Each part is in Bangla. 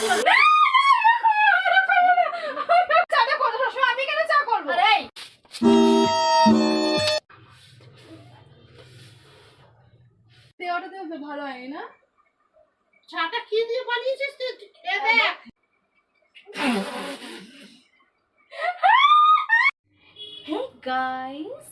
হয় চাটা কি দিয়ে বানিয়েছিস। Hey guys,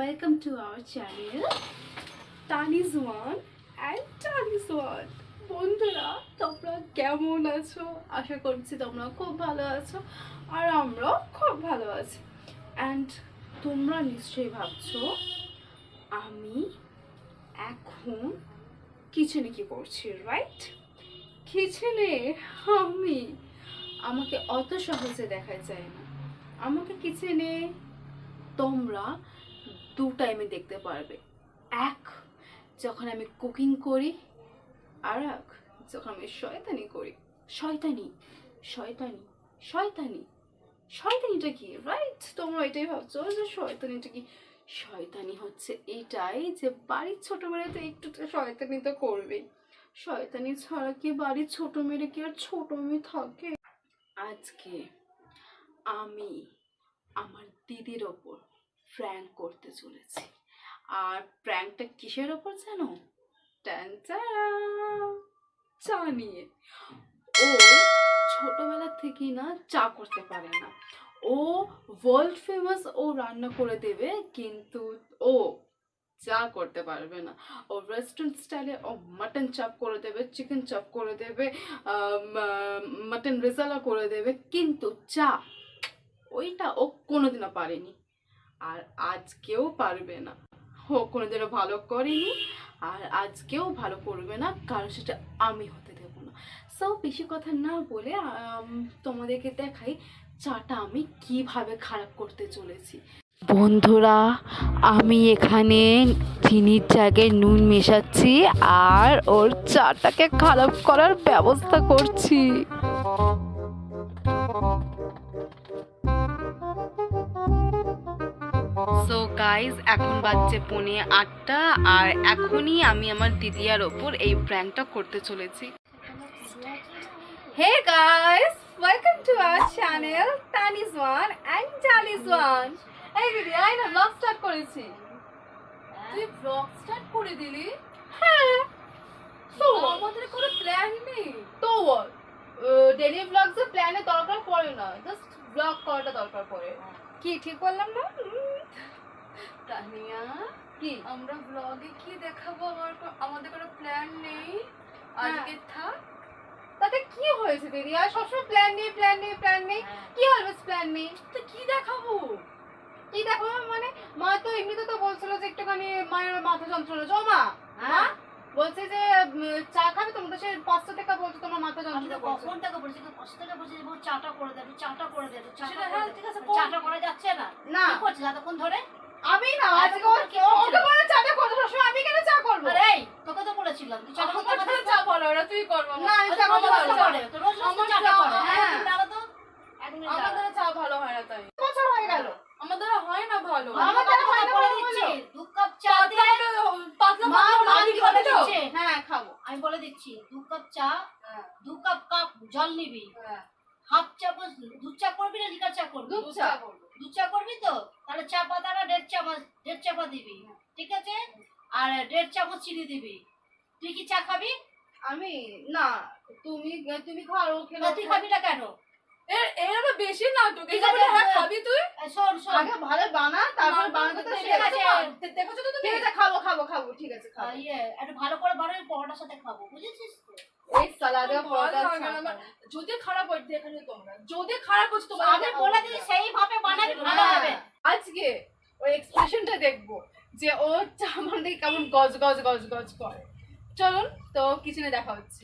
welcome to our channel Tani's One and Tani's One. বন্ধুরা, তোমরা কেমন আছো? আশা করছি তোমরা খুব ভালো আছো আর আমরাও খুব ভালো আছি। অ্যান্ড তোমরা নিশ্চয়ই ভাবছ, আমি এখন কিচেনে কি করছি রাইট কিচেনে আমি আমাকে অত সহজে দেখা যায় না। আমাকে কিচেনে তোমরা দু টাইমে দেখতে পারবে। এক, যখন আমি কুকিং করি আর এক, যখন আমি শয়তানি করি, শয়তানি শয়তানি শয়তানি, শয়তানিটা কি? রাইট তোমরা এটাই ভাবছ যে শয়তানিটা কি? শয়তানি হচ্ছে এটাই যে বাড়ির ছোট মেয়েরা তো একটু শয়তানি তো করবেই। শয়তানি ছাড়া কি বাড়ির ছোট মেয়েরা কি আর ছোট মেয়ে থাকে? আজকে আমি আমার দিদির ওপর প্র্যাঙ্ক করতে চলেছি। আর প্র্যাঙ্কটা কিসের ওপর জানো? চা নিয়ে। ও ছোটবেলা থেকেই না চা করতে পারে না। ও ওয়ার্ল্ড ফেমাস ও রান্না করে দেবে, কিন্তু ও চা করতে পারবে না। ও রেস্টুরেন্ট স্টাইলে ও মাটন চাপ করে দেবে চিকেন চাপ করে দেবে মাটন রেজালা করে দেবে, কিন্তু চা ওইটা ও কোনোদিনও পারেনি। আর আজকেও পারবে না। ও কোনোদিনও ভালো করেনি, আর আজকেও ভালো করবে না, কারণ সেটা আমি হতে দেবো না। সো বেশি কথা না বলে তোমাদেরকে দেখাই চাটা আমি কীভাবে খারাপ করতে চলেছি। বন্ধুরা, আমি এখানে চিনির জায়গায় নুন মেশাচ্ছি আর ওর চাটাকে খারাপ করার ব্যবস্থা করছি। সো গাইজ এখন বাজছে পৌনে আটটা আর এখনই আমি আমার দিদিয়ার ওপর এই প্র্যাঙ্কটা করতে চলেছি। Hey guys welcome to our channel তানিজ one and জালিজ ওয়ান এই দিদি আই না ব্লগ স্টার্ট করেছি। তুই ব্লগ স্টার্ট করে দিলি? হ্যাঁ। তো আমাদের কোনো প্ল্যান নেই। তো ডেলি ব্লগসে প্ল্যানের দরকার পড়ে না। জাস্ট ব্লগ করাটা দরকার পড়ে। কি ঠিক বললাম না? তানিয়া কি? আমরা ব্লগে কি দেখাবো? আমার আমাদের কোনো প্ল্যান নেই। আজকে থাক। তাতে কি হয়েছে দিদি? আর সবসময় প্ল্যান নেই প্ল্যান নেই প্ল্যান নেই। কি অলওয়েজ প্ল্যান নেই? তো কি দেখাবো? কি দেখাবো মানে মা তো এমনিতে তো বলছিল যে একটুখানি মায়ের মাথা যন্ত্রণা। জমা মা। হ্যাঁ। বলছে যে চা খাবে তোমরা সে পাঁচটা টাকা বলছো তোমার মাথা যন্ত্রণা কখন থেকে বলছি কিন্তু পাঁচ থেকে বলছি যে চাটা করে দেবে চাটা করে দেবে চাটা হ্যাঁ, ঠিক আছে, চাটা করা যাচ্ছে না। না। কি করছিস এতক্ষণ ধরে? আমি না আজকে? ওকে বলে চাটা করতে সবসময় আমি কেন চা করব? আরে তোকে তো বলেছিলাম তুই চা করতে চা ভালো ওরা তুই করব। না আমি চা চা করতে পারব না। করে তো রোজ রোজ আমার চাটা চা- করে হ্যাঁ। হ্যাঁ তুমি দাঁড়া তো এক মিনিট আমার দাঁড়া। দ্বারা চা ভালো হয় না তাই বছর হয়ে গেল আমার দ্বারা হয় না ভালো আমার আমার দ্বারা হয় না করে ভালো দিচ্ছি হলো। দু কাপ চা দিয়ে পাতলা মা, পাতলা মা রুটি কি খাবে বলে তো? দিচ্ছে? হ্যাঁ খাব আমি বলে দিচ্ছি দু কাপ চা দু কাপ কাপ জল নিবি হ্যাঁ। হাফ চামচ দুধ চা করবি না লিকার চা করবি দুধ চা দুধ চা করবি তো তাহলে চা পাতাটা দেড় চাপা দিবি ঠিক আছে? আর দেড় চামচ চিনি দিবি। তুই কি চা খাবি? আমি? না তুমি তুমি খাও ওকে না তুই খাবি না কেন? এর এর আবার বেশি নাটক ঠিক আছে, হ্যাঁ, খাবি তুই। শোন শোন। আগে ভালো বানা তারপর বানাতে তো ঠিক আছে। দেখো তো তুমি? ঠিক আছে খাব খাব খাব ঠিক আছে খাব। ইয়ে একটু ভালো করে বানাবি পরোটার সাথে খাব বুঝেছিস তো? এই সালাদে পরোটা না, যদি খারাপ হচ্ছে এখানে তোমরা। যদি খারাপ হচ্ছে তোমার আমি বলে দিই সেইভাবে বানাবি ভালো হ্যাঁ। হবে আজকে ওই এক্সপ্রেশনটা দেখব যে ও আমার দিকে কেমন গজ গজ গজ গজ করে। চলুন, তো কিচেনে দেখা হচ্ছে।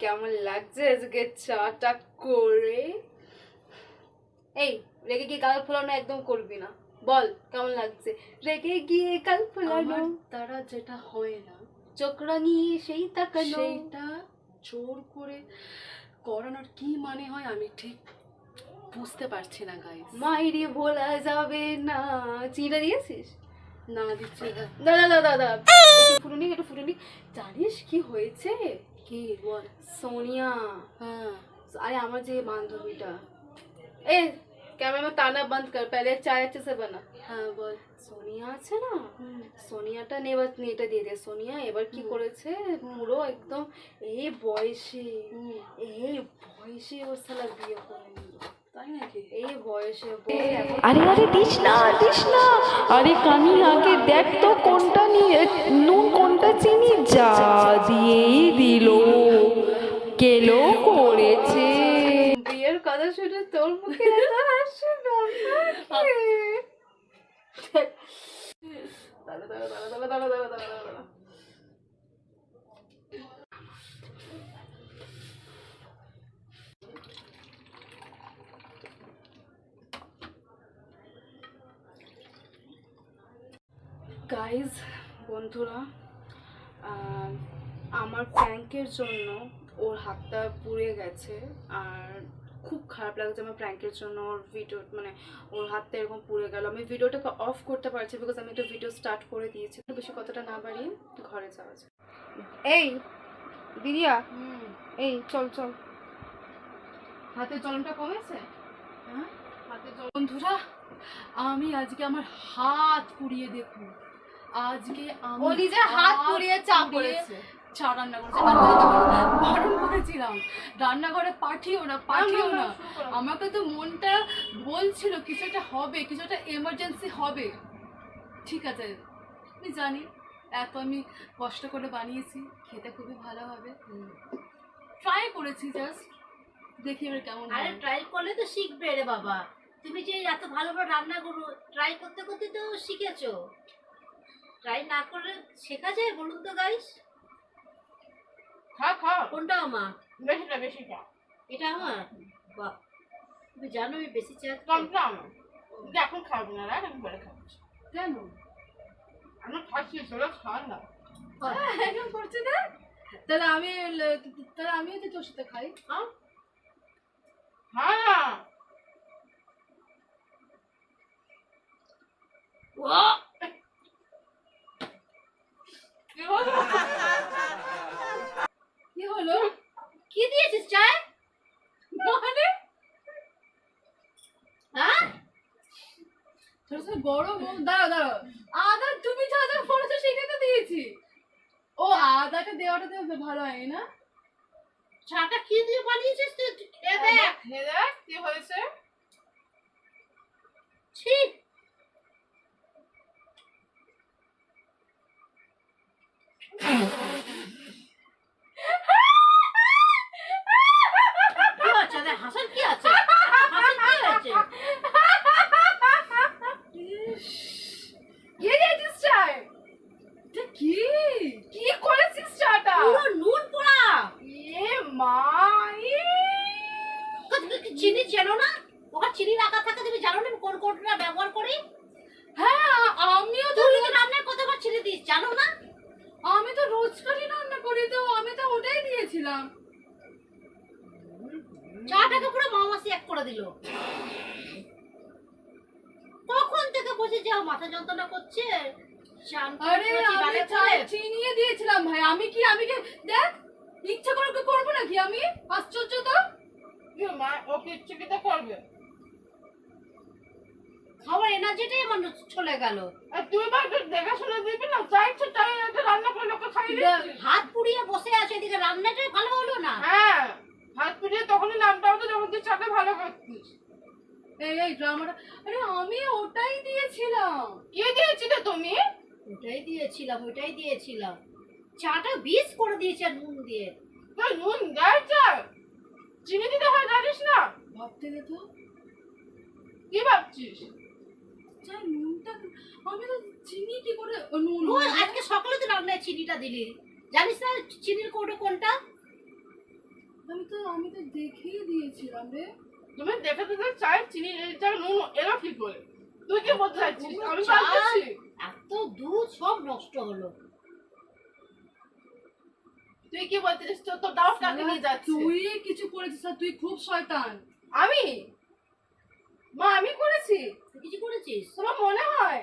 কেমন লাগছে আজকে চাটা করে? এই রেগে গিয়ে গাল ফোলানো একদম করবি না। বল কেমন লাগছে? রেগে গিয়ে গাল ফোলানো। দ্বারা যেটা হয় না চোখ রাঙিয়ে সেই তাকানো। সেইটা জোর করে করানোর কি মানে হয় আমি ঠিক বুঝতে পারছি না গাইস মাইরে ভোলা যাবে না। চিড়ে দিয়েছিস? না দিচ্ছে না। দাদা দাদা দাদা। ফুটুনি একটু ফুটুনি জানিস কি হয়েছে? কি বল সোনিয়া হ্যাঁ अरे আমার যে বান্ধবীটা এ कैमरा में ताना बंद कर पहले चाय अच्छे से बना হ্যাঁ বল সোনিয়া আছে না সোনিয়াটা নেবার নেটা দিয়ে দে সোনিয়া এবার কি করেছে পুরো একদম এই বয়সে হুম, এই বয়সে ওর সালা বিয়ে করে নিল আরে আরে দিস না দিস না। আরে কানি আগে দেখ তো কোনটা নিয়ে নুন কোনটা চিনি? যা দিয়েই দিল। কেলো করেছে। বিয়ের কথা শুনে তোর মুখে এত হাসি না দাঁড়া দাঁড়া দাঁড়া দাঁড়া দাঁড়া দাঁড়া দাঁড়া গাইজ বন্ধুরা আমার প্র্যাঙ্কের জন্য ওর হাতটা পুড়ে গেছে আর খুব খারাপ লাগছে আমার প্র্যাঙ্কের জন্য ওর ভিডিও মানে ওর হাতটা এরকম পুড়ে গেল। আমি ভিডিওটাকে অফ করতে পারছি বিকজ আমি একটা ভিডিও স্টার্ট করে দিয়েছি। বেশি কথাটা না বাড়িয়ে ঘরে যাওয়া যায় এই দিদিয়া। এই চল চল। হাতের জলটা কমেছে? হ্যাঁ? হাতে জল- বন্ধুরা আমি আজকে আমার হাত পুড়িয়ে দেখুন আজকে ও নিজের হাত পুড়িয়ে চা পুড়িয়ে করেছে। চা রান্না করেছে। আমি তখন বারণ করেছিলাম। রান্নাঘরে পাঠিও না পাঠিও না। আমাকে তো মনটা বলছিল কিছু একটা হবে কিছু একটা এমার্জেন্সি হবে। ঠিক আছে আমি জানি। এত আমি কষ্ট করে বানিয়েছি খেতে খুবই ভালো হবে। ট্রাই করেছি জাস্ট দেখি এবার কেমন আরে ট্রাই করলে তো শিখবে রে বাবা। তুমি যে এত ভালো ভালো রান্না করো ট্রাই করতে করতে তো শিখেছো। ট্রাই না করলে শেখা যায় বলুন তো গাইস খা খা কোনটা আমার? বেশিটা বেশিটা। এটা আমার? বাহ। তুমি জানো আমি বেশি চা। কমটা আমার। এখন খাব না রাখ আমি পরে খাব। কেন? আমি খাচ্ছি সেটা খান না। এখন করছে না? তাহলে আমি তাহলে আমিও তো তোর সাথে খাই। হ্যাঁ। কি হলো কি হলো? কি দিয়েছিস চায়? মানে হ্যাঁ? গরম ও দাঁড়া দাঁড়া। আদা তুমি যা যা সেটাই তো দিয়েছি। ও আদাটা দেওয়াটা তো ভালো হয়নি না? চাটা কি দিয়ে বানিয়েছিস তুই? দেখ কি হয়েছে? ছি। হাসান কি আছে হাসান কি আছে দিল। কখন থেকে বসে যাও মাথা যন্ত্রণা করছে? আরে আমি। চিনিয়ে দিয়েছিলাম ভাই। আমি কি আমি কি দেখ ইচ্ছা করে কি করব নাকি? আমি? আশ্চর্য তো। মা ও কিচ্ছু কি তো করবে? খাবার এনার্জিটাই আমার চলে গেল। আর তুই বা একটু দেখাশোনা দিবি না? তাই রান্না করে লোকে খাইয়ে হাত পুড়িয়ে বসে আছে এদিকে রান্নাটাই ভালো হলো না। হ্যাঁ তখনই নামটা হতো যখন তুই চাটা ভালো করতিস। এই এই ড্রামাটা আরে আমি ওটাই দিয়েছিলাম। কি দিয়েছিলে তুমি? ওটাই দিয়েছিলাম ওটাই দিয়েছিলাম। চাটা বিষ করে দিয়েছে আর নুন দিয়ে। নুন দেয় চা চিনি দিতে হয় জানিস না? ভাবতে দে তো। কি ভাবছিস? চা নুনটা আমি তো চিনি কি করে নুন। আজকে সকালে তো রান্নায় চিনিটা দিলি। জানিস না চিনির কৌটো কোনটা? আমি তো আমি তো দেখিয়ে দিয়েছিলাম রে। তুমি দেখে দেখে চায়ের চিনি নুন এরা কি করে তুই কি বলতে চাইছিস? আমি? এত দুধ সব নষ্ট হলো। তুই কি তোর তো ডাউট কাকে নিয়ে যাচ্ছে। তুই কিছু করেছিস তুই খুব শয়তান। আমি? মা আমি করেছি। তুই কিছু করেছিস? তোমার মনে হয়?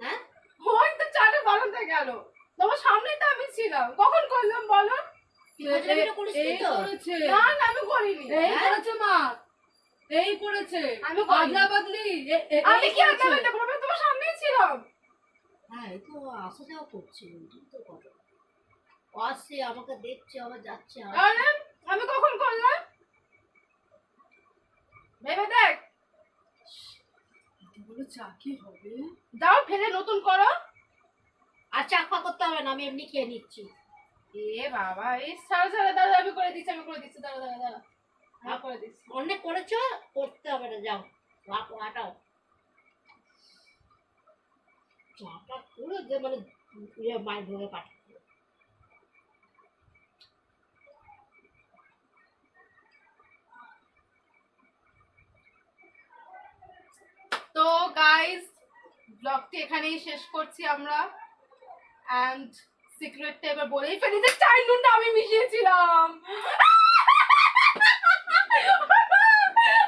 হ্যাঁ? ওই তো চাটা বানাতে গেল। তোমার সামনেই তো আমি ছিলাম। কখন করলাম বলো তুই খোঁজাখুঁজি করিস নি এই তো? করেছে না না আমি করিনি? করেছে মা। এই করেছে। আমি করিনি। বদলি এ- এ- আমি কি করেছে। আগে দেখো তোমার সামনেই ছিলাম। হ্যাঁ এই তো আসা যাওয়া করছিল ঠিক তো কথা আসছে আমাকে দেখছে আবার যাচ্ছে আরে আমি কখন করলাম? ভেবে দেখ। বলো চা কি হবে? দাও ফেলে নতুন করো। আর চাকপা করতে হবে না আমি এমনি খেয়ে নিচ্ছি। এ বাবা এই সারা সারা দাদা আমি করে দিচ্ছি আমি করে দিচ্ছি দাদা দাদা দাদা আমি করে দিচ্ছি। অনেক করেছ? করতে হবে না যাও। চাটা যে মানে ইয়ে মায়ের ধরে পাঠাবো তো গাইস ব্লগটি এখানেই শেষ করছি আমরা। অ্যান্ড সিক্রেটটা এবার বলেই ফেলি যে চাই নুনটা আমি মিশিয়েছিলাম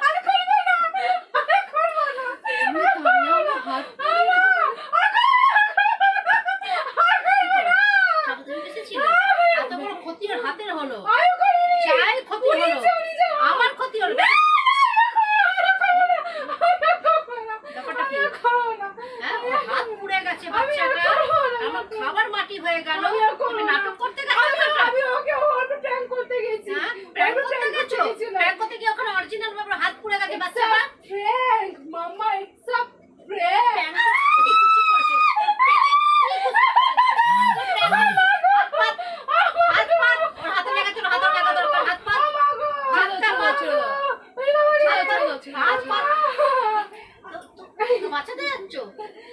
আর করব না, আর করব না, তুমি তাহলে আমার হাত চাটা তুমি বেঁচেছিলে এত বড় ক্ষতি ওর হাতের হলো আমি করিনি। চায়ের ক্ষতি হলো উনি যে- উনি যে- আমার ক্ষতি হলো ব্যাপারটা কি? হ্যাঁ ওর হাত পুড়ে গেছে বাচ্চাটা আমার খাবার মাটি হয়ে গেল আমি আর করব তুমি না। নাটক করতে গেছো আমি নাটক? আমি ওকে ওর prank করতে গেছি হ্যাঁ প্র্যাঙ্ক আমি করতে prank গেছো গেছিলাম। প্র্যাঙ্ক করতে গিয়ে ওখানে অরিজিনাল ভাবে হাত পুড়ে গেছে It's বাচ্চাটা a prank, Mama. It's a prank. Prank করতে কুচি করেছে হাত পাত ওর হাতে লেগেছে ওর হাতে লাগা দরকার হাত পাত হাতটা পাত ছেড়ে দাও হাত ছেড়ে দাও, পাত ছেড়ে হাত দাও। পাত তো- তো- তুমি তো বাঁচাতে যাচ্ছ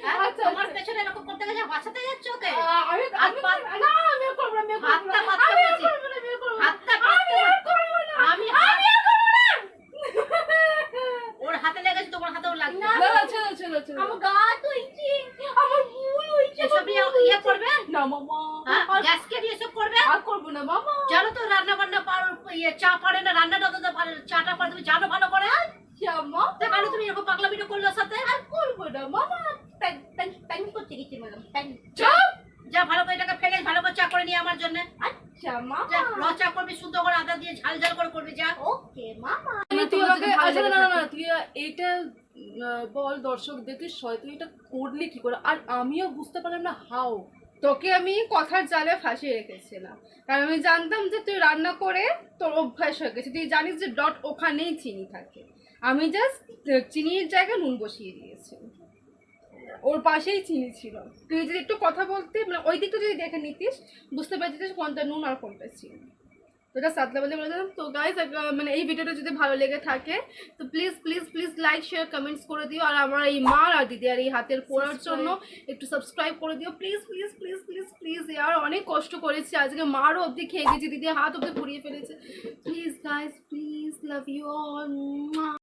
হ্যাঁ? আচ্ছা, তোমার আচ্ছা। পেছনে এরকম করতে গেছে বাঁচাতে যাচ্ছ ওকে আমি হাত আমি পাত। না আমি আর করব না, আমি আর করব হাতটা না। পাততে আমি আর বলছি। করব না, আমি আর করব না। হাতটা আমি পাততে আর করব না। আমি হাত- আমি আর করব না। ওর হাতে লেগেছে তোমার হাতেও লাগবে না, না, ছেড়ে দাও, ছেড়ে দাও, ছেড়ে দাও। আমার গা তো ইচ্ছে, আমার ভুল হয়েছে, এসব আমার ইয়ে- ভুল হয়েছে। করবে? না মামা। হ্যাঁ গ্যাসকে দিয়ে এসব করবে? আর করব না মামা। জানো তো রান্না বান্না পারো ইয়ে চা পারে না রান্নাটা তো পারে চাটা পারে তুমি জানো ভালো করে? জামা তো কেন তুমি এরকম পাগলামিটা করল সাথে? আর করব না মামা। প্যান করতে গেছি ম্যাডাম যা ভালো করে এটাকে ফেলে ভালো করে চা করে নিয়ে আমার জন্য। র চা করবি শুদ্ধ করে আদা দিয়ে ঝাল ঝাল করে করবি যা। ওকে মামা। তুই আমাকে আচ্ছা, না, না, না, তুই এইটা বল দর্শকদের তুই শয়তানি এটা করলি কি করে? আর আমিও বুঝতে পারলাম না হাও তোকে আমি কথার জালে ফাঁসিয়ে রেখেছিলাম। কারণ আমি জানতাম যে তুই রান্না করে তোর অভ্যাস হয়ে গেছে। তুই জানিস যে ডট ওখানেই চিনি থাকে। আমি জাস্ট চিনির জায়গায় নুন বসিয়ে দিয়েছি। ওর পাশেই চিনি ছিল। তুই যদি একটু কথা বলতে মানে ওই দিকটা যদি দেখে নিতিস, বুঝতে পারছিস কোনটা নুন আর কোনটা চিনি। তো এটা সাতলা বলে বলে দিলাম। তো গাইজ মানে এই ভিডিওটা যদি ভালো লেগে থাকে তো please please please like share comments করে দিও। আর আমার এই মা আর দিদি আর এই হাতের পোড়ার জন্য একটু সাবস্ক্রাইব করে দিও। Please please please please please আর অনেক কষ্ট করেছি। আজকে মারও অবধি খেয়ে গেছি দিদি হাত অবধি পুড়িয়ে ফেলেছে। Please guys please love you all